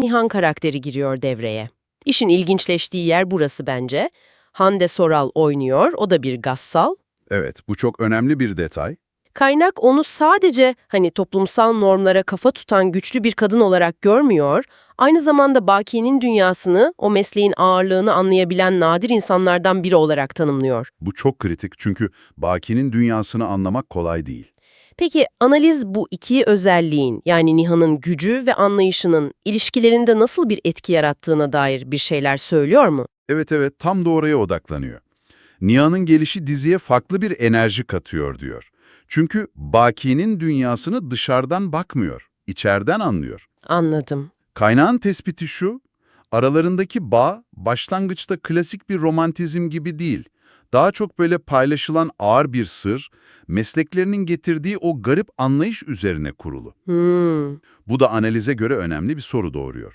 Nihan karakteri giriyor devreye. İşin ilginçleştiği yer burası bence. Hande Soral oynuyor, o da bir gassal. Evet, bu çok önemli bir detay. Kaynak onu sadece hani toplumsal normlara kafa tutan güçlü bir kadın olarak görmüyor, aynı zamanda Baki'nin dünyasını, o mesleğin ağırlığını anlayabilen nadir insanlardan biri olarak tanımlıyor. Bu çok kritik çünkü Baki'nin dünyasını anlamak kolay değil. Peki analiz bu iki özelliğin yani Nihan'ın gücü ve anlayışının ilişkilerinde nasıl bir etki yarattığına dair bir şeyler söylüyor mu? Evet evet, tam da oraya odaklanıyor. Nihan'ın gelişi diziye farklı bir enerji katıyor diyor. Çünkü Baki'nin dünyasını dışarıdan bakmıyor, içeriden anlıyor. Anladım. Kaynağın tespiti şu, aralarındaki bağ başlangıçta klasik bir romantizm gibi değil. Daha çok böyle paylaşılan ağır bir sır, mesleklerinin getirdiği o garip anlayış üzerine kurulu. Hmm. Bu da analize göre önemli bir soru doğuruyor.